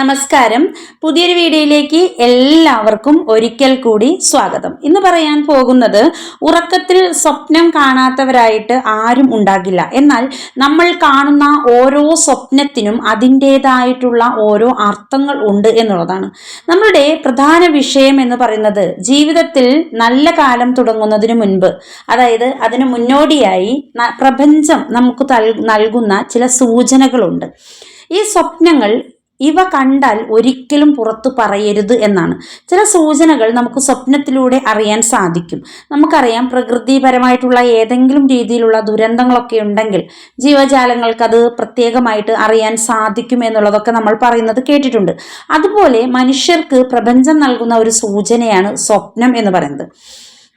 നമസ്കാരം. പുതിയൊരു വീഡിയോയിലേക്ക് എല്ലാവർക്കും ഒരിക്കൽ കൂടി സ്വാഗതം. ഇന്ന് പറയാൻ പോകുന്നത് ഉറക്കത്തിൽ സ്വപ്നം കാണാത്തവരായിട്ട് ആരും ഉണ്ടാകില്ല. എന്നാൽ നമ്മൾ കാണുന്ന ഓരോ സ്വപ്നത്തിനും അതിന്റേതായിട്ടുള്ള ഓരോ അർത്ഥങ്ങൾ ഉണ്ട് എന്നുള്ളതാണ്. നമ്മളുടെ പ്രധാന വിഷയം എന്ന് പറയുന്നത് ജീവിതത്തിൽ നല്ല കാലം തുടങ്ങുന്നതിന് മുൻപ് അതായത് അതിന് മുന്നോടിയായി പ്രപഞ്ചം നമുക്ക് നൽകുന്ന ചില സൂചനകളുണ്ട്. ഈ സ്വപ്നങ്ങൾ ഇവ കണ്ടാൽ ഒരിക്കലും പുറത്തു പറയരുത് എന്നാണ്. ചില സൂചനകൾ നമുക്ക് സ്വപ്നത്തിലൂടെ അറിയാൻ സാധിക്കും. നമുക്കറിയാം പ്രകൃതിപരമായിട്ടുള്ള ഏതെങ്കിലും രീതിയിലുള്ള ദുരന്തങ്ങളൊക്കെ ഉണ്ടെങ്കിൽ ജീവജാലങ്ങൾക്ക് അത് പ്രത്യേകമായിട്ട് അറിയാൻ സാധിക്കും എന്നുള്ളതൊക്കെ നമ്മൾ പറയുന്നത് കേട്ടിട്ടുണ്ട്. അതുപോലെ മനുഷ്യർക്ക് പ്രപഞ്ചം നൽകുന്ന ഒരു സൂചനയാണ് സ്വപ്നം എന്ന് പറയുന്നത്.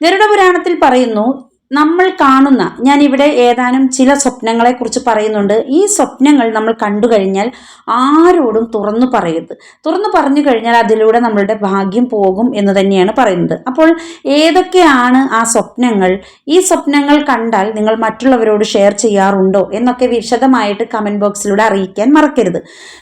ഗരുഡ പുരാണത്തിൽ പറയുന്നു നമ്മൾ കാണുന്ന ഞാൻ ഇവിടെ ഏതാനും ചില സ്വപ്നങ്ങളെ കുറിച്ച് പറയുന്നുണ്ട്. ഈ സ്വപ്നങ്ങൾ നമ്മൾ കണ്ടു കഴിഞ്ഞാൽ ആരോടും തുറന്നു പറയരുത്. തുറന്നു പറഞ്ഞു കഴിഞ്ഞാൽ അതിലൂടെ നമ്മളുടെ ഭാഗ്യം പോകും എന്ന് തന്നെയാണ് പറയുന്നത്. അപ്പോൾ ഏതൊക്കെയാണ് ആ സ്വപ്നങ്ങൾ? ഈ സ്വപ്നങ്ങൾ കണ്ടാൽ നിങ്ങൾ മറ്റുള്ളവരോട് ഷെയർ ചെയ്യാറുണ്ടോ എന്നൊക്കെ വിശദമായിട്ട് കമന്റ് ബോക്സിലൂടെ അറിയിക്കാൻ മറക്കരുത്.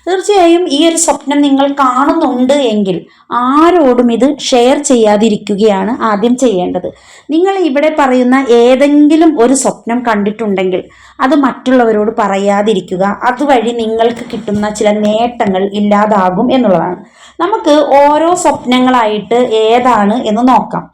തീർച്ചയായും ഈ ഒരു സ്വപ്നം നിങ്ങൾ കാണുന്നുണ്ട് എങ്കിൽ ആരോടും ഇത് ഷെയർ ചെയ്യാതിരിക്കുകയാണ് ആദ്യം ചെയ്യേണ്ടത്. നിങ്ങൾ ഇവിടെ പറയുന്ന ഏതെങ്കിലും ഒരു സ്വപ്നം കണ്ടിട്ടുണ്ടെങ്കിൽ അത് മറ്റുള്ളവരോട് പറയാതിരിക്കുക. അതുവഴി നിങ്ങൾക്ക് കിട്ടുന്ന ചില നേട്ടങ്ങൾ ഇല്ലാതാകും എന്നുള്ളതാണ്. നമുക്ക് ഓരോ സ്വപ്നങ്ങളായിട്ട് ഏതാണ് എന്ന് നോക്കാം.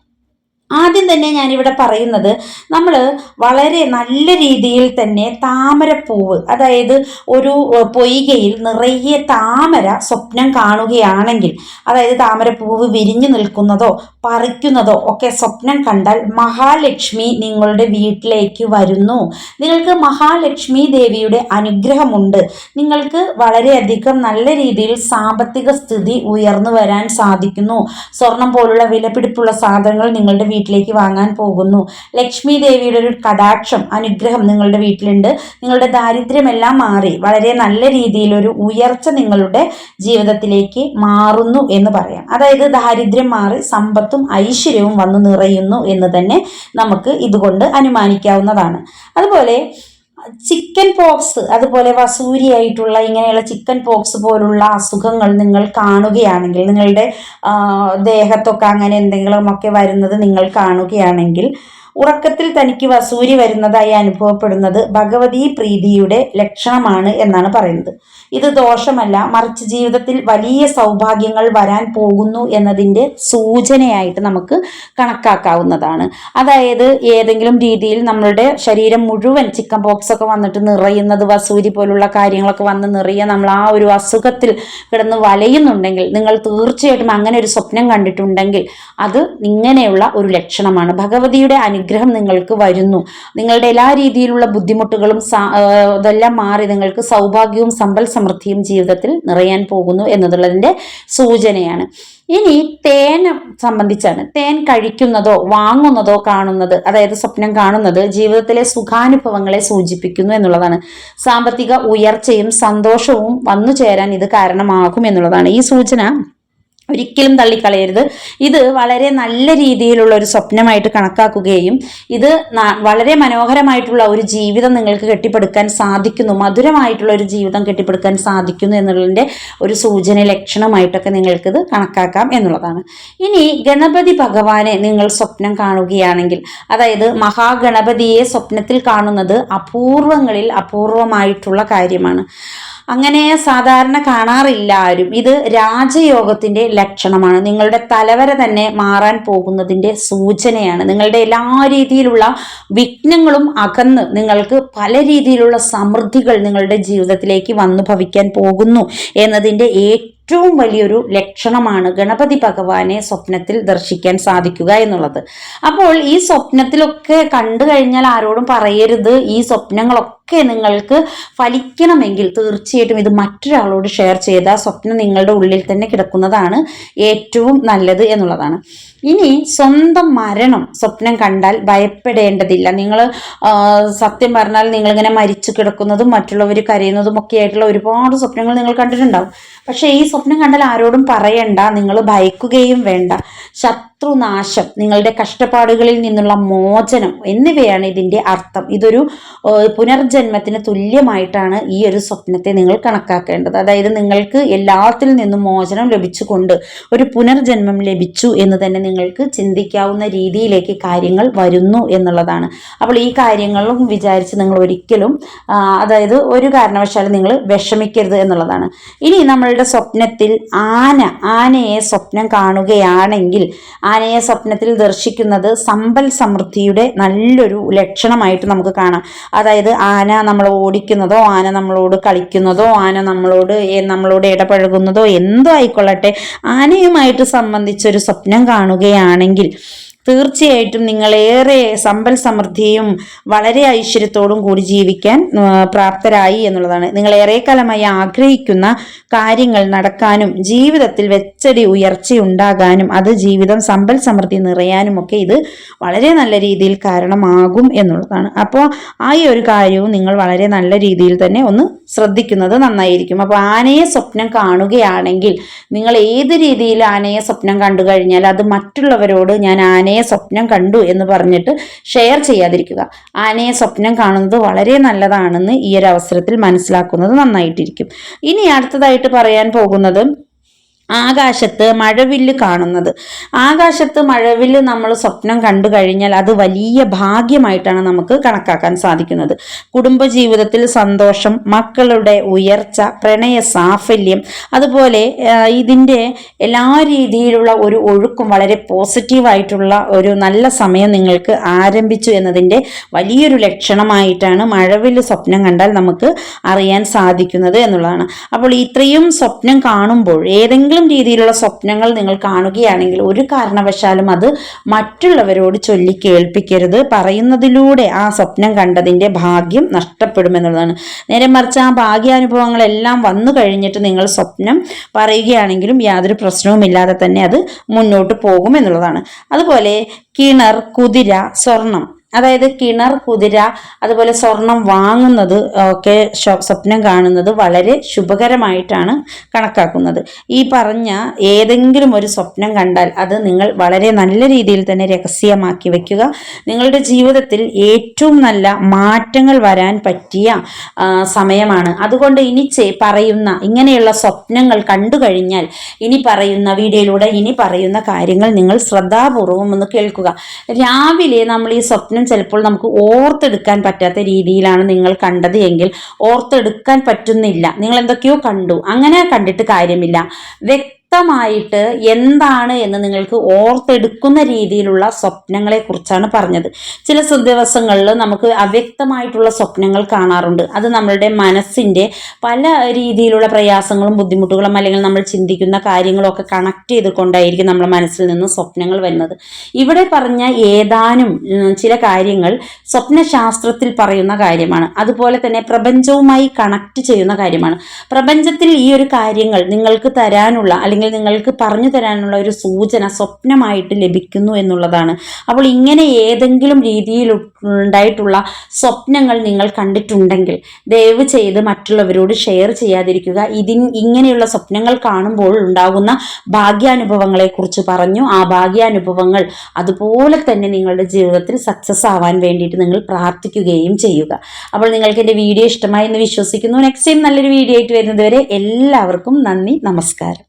ആദ്യം തന്നെ ഞാനിവിടെ പറയുന്നത് നമ്മൾ വളരെ നല്ല രീതിയിൽ തന്നെ താമരപ്പൂവ് അതായത് ഒരു പൊയ്കയിൽ നിറയെ താമര സ്വപ്നം കാണുകയാണെങ്കിൽ അതായത് താമരപ്പൂവ് വിരിഞ്ഞു നിൽക്കുന്നതോ പറിക്കുന്നതോ ഒക്കെ സ്വപ്നം കണ്ടാൽ മഹാലക്ഷ്മി നിങ്ങളുടെ വീട്ടിലേക്ക് വരുന്നു. നിങ്ങൾക്ക് മഹാലക്ഷ്മി ദേവിയുടെ അനുഗ്രഹമുണ്ട്. നിങ്ങൾക്ക് വളരെയധികം നല്ല രീതിയിൽ സാമ്പത്തിക സ്ഥിതി ഉയർന്നു വരാൻ സാധിക്കുന്നു. സ്വർണം പോലുള്ള വിലപിടിപ്പുള്ള സാധനങ്ങൾ നിങ്ങളുടെ വീട്ടിലേക്ക് വാങ്ങാൻ പോകുന്നു. ലക്ഷ്മി ദേവിയുടെ ഒരു കടാക്ഷം അനുഗ്രഹം നിങ്ങളുടെ വീട്ടിലുണ്ട്. നിങ്ങളുടെ ദാരിദ്ര്യമെല്ലാം മാറി. വളരെ നല്ല രീതിയിലൊരു ഉയർച്ച നിങ്ങളുടെ ജീവിതത്തിലേക്ക് മാറുന്നു എന്ന് പറയാം. അതായത് ദാരിദ്ര്യം മാറി സമ്പത്തും ഐശ്വര്യവും വന്നു നിറയുന്നു എന്ന് തന്നെ നമുക്ക് ഇതുകൊണ്ട് അനുമാനിക്കാവുന്നതാണ്. അതുപോലെ ചിക്കൻ പോക്സ് അതുപോലെ വസൂരിയായിട്ടുള്ള ഇങ്ങനെയുള്ള ചിക്കൻ പോക്സ് പോലുള്ള അസുഖങ്ങൾ നിങ്ങൾ കാണുകയാണെങ്കിൽ നിങ്ങളുടെ ദേഹത്തൊക്കെ അങ്ങനെ എന്തെങ്കിലുമൊക്കെ വരുന്നത് നിങ്ങൾ കാണുകയാണെങ്കിൽ ഉറക്കത്തിൽ തനിക്ക് വസൂരി വരുന്നതായി അനുഭവപ്പെടുന്നത് ഭഗവതി പ്രീതിയുടെ ലക്ഷണമാണ് എന്നാണ് പറയുന്നത്. ഇത് ദോഷമല്ല മറിച്ച് ജീവിതത്തിൽ വലിയ സൗഭാഗ്യങ്ങൾ വരാൻ പോകുന്നു എന്നതിന്റെ സൂചനയായിട്ട് നമുക്ക് കണക്കാക്കാവുന്നതാണ്. അതായത് ഏതെങ്കിലും രീതിയിൽ നമ്മളുടെ ശരീരം മുഴുവൻ ചിക്കൻ ബോക്സ് ഒക്കെ വന്നിട്ട് നിറയുന്നത് വസൂരി പോലുള്ള കാര്യങ്ങളൊക്കെ വന്ന് നിറയുക നമ്മൾ ആ ഒരു അസുഖത്തിൽ കിടന്ന് വലയുന്നുണ്ടെങ്കിൽ നിങ്ങൾ തീർച്ചയായിട്ടും അങ്ങനെ ഒരു സ്വപ്നം കണ്ടിട്ടുണ്ടെങ്കിൽ അത് ഇങ്ങനെയുള്ള ഒരു ലക്ഷണമാണ്. ഭഗവതിയുടെ അനുഗ്രഹം നിങ്ങൾക്ക് വരുന്നു. നിങ്ങളുടെ എല്ലാ രീതിയിലുള്ള ബുദ്ധിമുട്ടുകളും ഇതെല്ലാം മാറി നിങ്ങൾക്ക് സൗഭാഗ്യവും സമ്പൽ സമൃദ്ധിയും ജീവിതത്തിൽ നിറയാൻ പോകുന്നു എന്നതുള്ളതിന്റെ സൂചനയാണ്. ഇനി തേൻ സംബന്ധിച്ചാണ്. തേൻ കഴിക്കുന്നതോ വാങ്ങുന്നതോ കാണുന്നത് അതായത് സ്വപ്നം കാണുന്നത് ജീവിതത്തിലെ സുഖാനുഭവങ്ങളെ സൂചിപ്പിക്കുന്നു എന്നുള്ളതാണ്. സാമ്പത്തിക ഉയർച്ചയും സന്തോഷവും വന്നു ചേരാൻ ഇത് കാരണമാകും എന്നുള്ളതാണ്. ഈ സൂചന ഒരിക്കലും തള്ളിക്കളയരുത്. ഇത് വളരെ നല്ല രീതിയിലുള്ള ഒരു സ്വപ്നമായിട്ട് കണക്കാക്കുകയും ഇത് വളരെ മനോഹരമായിട്ടുള്ള ഒരു ജീവിതം നിങ്ങൾക്ക് കെട്ടിപ്പടുക്കാൻ സാധിക്കുന്നു. മധുരമായിട്ടുള്ള ഒരു ജീവിതം കെട്ടിപ്പടുക്കാൻ സാധിക്കുന്നു എന്നുള്ളതിന്റെ ഒരു സൂചന ലക്ഷണമായിട്ടൊക്കെ നിങ്ങൾക്കിത് കണക്കാക്കാം എന്നുള്ളതാണ്. ഇനി ഗണപതി ഭഗവാനെ നിങ്ങൾ സ്വപ്നം കാണുകയാണെങ്കിൽ അതായത് മഹാഗണപതിയെ സ്വപ്നത്തിൽ കാണുന്നത് അപൂർവങ്ങളിൽ അപൂർവമായിട്ടുള്ള കാര്യമാണ്. അങ്ങനെ സാധാരണ കാണാറില്ല ആരും. ഇത് രാജയോഗത്തിന്റെ ലക്ഷണമാണ്. നിങ്ങളുടെ തലവര തന്നെ മാറാൻ പോകുന്നതിന്റെ സൂചനയാണ്. നിങ്ങളുടെ എല്ലാ രീതിയിലുള്ള വിഘ്നങ്ങളും അകന്ന് നിങ്ങൾക്ക് പല രീതിയിലുള്ള സമൃദ്ധികൾ നിങ്ങളുടെ ജീവിതത്തിലേക്ക് വന്നു ഭവിക്കാൻ പോകുന്നു എന്നതിന്റെ ഏറ്റവും വലിയൊരു ലക്ഷണമാണ് ഗണപതി ഭഗവാനെ സ്വപ്നത്തിൽ ദർശിക്കാൻ സാധിക്കുക എന്നുള്ളത്. അപ്പോൾ ഈ സ്വപ്നത്തിലൊക്കെ കണ്ടു കഴിഞ്ഞാൽ ആരോടും പറയരുത്. ഈ സ്വപ്നങ്ങളൊക്കെ നിങ്ങൾക്ക് ഫലിക്കണമെങ്കിൽ തീർച്ചയായിട്ടും ഇത് മറ്റൊരാളോട് ഷെയർ ചെയ്ത സ്വപ്നം നിങ്ങളുടെ ഉള്ളിൽ തന്നെ കിടക്കുന്നതാണ് ഏറ്റവും നല്ലത് എന്നുള്ളതാണ്. ഇനി സ്വന്തം മരണം സ്വപ്നം കണ്ടാൽ ഭയപ്പെടേണ്ടതില്ല. നിങ്ങൾ സത്യം പറഞ്ഞാൽ നിങ്ങളിങ്ങനെ മരിച്ചു കിടക്കുന്നതും മറ്റുള്ളവർ കരയുന്നതും ഒക്കെ ആയിട്ടുള്ള ഒരുപാട് സ്വപ്നങ്ങൾ നിങ്ങൾ കണ്ടിട്ടുണ്ടാവും. പക്ഷേ ഈ സ്വപ്നം കണ്ടാൽ ആരോടും പറയണ്ട നിങ്ങൾ ഭയക്കുകയും വേണ്ട. ശത്രുനാശം നിങ്ങളുടെ കഷ്ടപ്പാടുകളിൽ നിന്നുള്ള മോചനം എന്നിവയാണ് ഇതിന്റെ അർത്ഥം. ഇതൊരു പുനർജന്മത്തിന് തുല്യമായിട്ടാണ് ഈ ഒരു സ്വപ്നത്തെ നിങ്ങൾ കണക്കാക്കേണ്ടത്. അതായത് നിങ്ങൾക്ക് എല്ലാത്തിൽ നിന്നും മോചനം ലഭിച്ചുകൊണ്ട് ഒരു പുനർജന്മം ലഭിച്ചു എന്ന് തന്നെ നിങ്ങൾക്ക് ചിന്തിക്കാവുന്ന രീതിയിലേക്ക് കാര്യങ്ങൾ വരുന്നു എന്നുള്ളതാണ്. അപ്പോൾ ഈ കാര്യങ്ങളും വിചാരിച്ച് നിങ്ങൾ ഒരിക്കലും അതായത് ഒരു കാരണവശാലും നിങ്ങൾ വിഷമിക്കരുത് എന്നുള്ളതാണ്. ഇനി നമ്മളുടെ സ്വപ്നത്തിൽ ആന ആനയെ സ്വപ്നം കാണുകയാണെങ്കിൽ ആനയെ സ്വപ്നത്തിൽ ദർശിക്കുന്നത് സമ്പൽ സമൃദ്ധിയുടെ നല്ലൊരു ലക്ഷണമായിട്ട് നമുക്ക് കാണാം. അതായത് ആന നമ്മൾ ഓടിക്കുന്നതോ ആന നമ്മളോട് കളിക്കുന്നതോ ആന നമ്മളോട് നമ്മളോട് ഇടപഴകുന്നതോ എന്തോ ആയിക്കൊള്ളട്ടെ. ആനയുമായിട്ട് സംബന്ധിച്ചൊരു സ്വപ്നം കാണുകയാണെങ്കിൽ തീർച്ചയായിട്ടും നിങ്ങളേറെ സമ്പൽ സമൃദ്ധിയും വളരെ ഐശ്വര്യത്തോടും കൂടി ജീവിക്കാൻ പ്രാപ്തരായി എന്നുള്ളതാണ്. നിങ്ങൾ ഏറെ കാലമായി ആഗ്രഹിക്കുന്ന കാര്യങ്ങൾ നടക്കാനും ജീവിതത്തിൽ വെച്ചടി ഉയർച്ച ഉണ്ടാകാനും അത് ജീവിതം സമ്പൽ സമൃദ്ധി നിറയാനും ഒക്കെ ഇത് വളരെ നല്ല രീതിയിൽ കാരണമാകും എന്നുള്ളതാണ്. അപ്പോൾ ആ ഒരു കാര്യവും നിങ്ങൾ വളരെ നല്ല രീതിയിൽ തന്നെ ഒന്ന് ശ്രദ്ധിക്കുന്നത് നന്നായിരിക്കും. അപ്പോൾ ആനയെ സ്വപ്നം കാണുകയാണെങ്കിൽ നിങ്ങൾ ഏത് രീതിയിൽ ആനയെ സ്വപ്നം കണ്ടു കഴിഞ്ഞാൽ അത് മറ്റുള്ളവരോട് ഞാൻ ആനയെ സ്വപ്നം കണ്ടു എന്ന് പറഞ്ഞിട്ട് ഷെയർ ചെയ്യാതിരിക്കുക. ആനയെ സ്വപ്നം കാണുന്നത് വളരെ നല്ലതാണെന്ന് ഈ ഒരു അവസരത്തിൽ മനസ്സിലാക്കുന്നത് നന്നായിട്ടിരിക്കും. ഇനി അടുത്തതായിട്ട് പറയാൻ പോകുന്നത് ആകാശത്ത് മഴവില്ല് കാണുന്നത്. ആകാശത്ത് മഴവില്ല് നമ്മൾ സ്വപ്നം കണ്ടു കഴിഞ്ഞാൽ അത് വലിയ ഭാഗ്യമായിട്ടാണ് നമുക്ക് കണക്കാക്കാൻ സാധിക്കുന്നത്. കുടുംബജീവിതത്തിൽ സന്തോഷം മക്കളുടെ ഉയർച്ച പ്രണയ സാഫല്യം അതുപോലെ ഇതിന്റെ എല്ലാ രീതിയിലുള്ള ഒരു ഒഴുക്കും വളരെ പോസിറ്റീവായിട്ടുള്ള ഒരു നല്ല സമയം നിങ്ങൾക്ക് ആരംഭിച്ചു എന്നതിന്റെ വലിയൊരു ലക്ഷണമായിട്ടാണ് മഴവില്ല് സ്വപ്നം കണ്ടാൽ നമുക്ക് അറിയാൻ സാധിക്കുന്നത് എന്നുള്ളതാണ്. അപ്പോൾ ഇത്രയും സ്വപ്നം കാണുമ്പോൾ ഏതെങ്കിലും രീതിയിലുള്ള സ്വപ്നങ്ങൾ നിങ്ങൾ കാണുകയാണെങ്കിൽ ഒരു കാരണവശാലും അത് മറ്റുള്ളവരോട് ചൊല്ലി കേൾപ്പിക്കരുത്. പറയുന്നതിലൂടെ ആ സ്വപ്നം കണ്ടതിന്റെ ഭാഗ്യം നഷ്ടപ്പെടുമെന്നുള്ളതാണ്. നേരെ മറിച്ച് ആ ഭാഗ്യാനുഭവങ്ങളെല്ലാം വന്നു കഴിഞ്ഞിട്ട് നിങ്ങൾ സ്വപ്നം പറയുകയാണെങ്കിലും യാതൊരു പ്രശ്നവുമില്ലാതെ തന്നെ അത് മുന്നോട്ട് പോകുമെന്നുള്ളതാണ്. അതുപോലെ കിണർ കുതിര സ്വർണം അതായത് കിണർ കുതിര അതുപോലെ സ്വർണം വാങ്ങുന്നത് ഒക്കെ സ്വപ്നം കാണുന്നത് വളരെ ശുഭകരമായിട്ടാണ് കണക്കാക്കുന്നത്. ഈ പറഞ്ഞ ഏതെങ്കിലും ഒരു സ്വപ്നം കണ്ടാൽ അത് നിങ്ങൾ വളരെ നല്ല രീതിയിൽ തന്നെ രഹസ്യമാക്കി വെക്കുക. നിങ്ങളുടെ ജീവിതത്തിൽ ഏറ്റവും നല്ല മാറ്റങ്ങൾ വരാൻ പറ്റിയ സമയമാണ്. അതുകൊണ്ട് ഇനി പറയുന്ന ഇങ്ങനെയുള്ള സ്വപ്നങ്ങൾ കണ്ടു കഴിഞ്ഞാൽ ഇനി പറയുന്ന വീഡിയോയിലൂടെ ഇനി പറയുന്ന കാര്യങ്ങൾ നിങ്ങൾ ശ്രദ്ധാപൂർവം ഒന്ന് കേൾക്കുക. രാവിലെ നമ്മൾ ഈ സ്വപ്നം ചിലപ്പോൾ നമുക്ക് ഓർത്തെടുക്കാൻ പറ്റാത്ത രീതിയിലാണ് നിങ്ങൾ കണ്ടത് എങ്കിൽ ഓർത്തെടുക്കാൻ പറ്റുന്നില്ല. നിങ്ങൾ എന്തൊക്കെയോ കണ്ടു. അങ്ങനെ കണ്ടിട്ട് കാര്യമില്ല. വ്യക്തമായിട്ട് എന്താണ് എന്ന് നിങ്ങൾക്ക് ഓർത്തെടുക്കുന്ന രീതിയിലുള്ള സ്വപ്നങ്ങളെ കുറിച്ചാണ് പറഞ്ഞത്. ചില ദിവസങ്ങളിൽ നമുക്ക് അവ്യക്തമായിട്ടുള്ള സ്വപ്നങ്ങൾ കാണാറുണ്ട്. അത് നമ്മളുടെ മനസ്സിന്റെ പല രീതിയിലുള്ള പ്രയാസങ്ങളും ബുദ്ധിമുട്ടുകളും അല്ലെങ്കിൽ നമ്മൾ ചിന്തിക്കുന്ന കാര്യങ്ങളൊക്കെ കണക്ട് ചെയ്തുകൊണ്ടായിരിക്കും നമ്മുടെ മനസ്സിൽ നിന്ന് സ്വപ്നങ്ങൾ വരുന്നത്. ഇവിടെ പറഞ്ഞ ഏതാനും ചില കാര്യങ്ങൾ സ്വപ്നശാസ്ത്രത്തിൽ പറയുന്ന കാര്യമാണ്. അതുപോലെ തന്നെ പ്രപഞ്ചവുമായി കണക്ട് ചെയ്യുന്ന കാര്യമാണ്. പ്രപഞ്ചത്തിൽ ഈ ഒരു കാര്യങ്ങൾ നിങ്ങൾക്ക് തരാനുള്ള അല്ലെങ്കിൽ നിങ്ങൾക്ക് പറഞ്ഞു തരാനുള്ള ഒരു സൂചന സ്വപ്നമായിട്ട് ലഭിക്കുന്നു എന്നുള്ളതാണ്. അപ്പോൾ ഇങ്ങനെ ഏതെങ്കിലും രീതിയിൽ ഉണ്ടായിട്ടുള്ള സ്വപ്നങ്ങൾ നിങ്ങൾ കണ്ടിട്ടുണ്ടെങ്കിൽ ദയവ് ചെയ്ത് മറ്റുള്ളവരോട് ഷെയർ ചെയ്യാതിരിക്കുക. ഇതിൻ ഇങ്ങനെയുള്ള സ്വപ്നങ്ങൾ കാണുമ്പോൾ ഉണ്ടാകുന്ന ഭാഗ്യാനുഭവങ്ങളെ കുറിച്ച് പറഞ്ഞു. ആ ഭാഗ്യാനുഭവങ്ങൾ അതുപോലെ തന്നെ നിങ്ങളുടെ ജീവിതത്തിൽ സക്സസ് ആവാൻ വേണ്ടിയിട്ട് നിങ്ങൾ പ്രാർത്ഥിക്കുകയും ചെയ്യുക. അപ്പോൾ നിങ്ങൾക്ക് എന്റെ വീഡിയോ ഇഷ്ടമായി എന്ന് വിശ്വസിക്കുന്നു. നെക്സ്റ്റ് ടൈം നല്ലൊരു വീഡിയോ ആയിട്ട് വരുന്നതുവരെ എല്ലാവർക്കും നന്ദി നമസ്കാരം.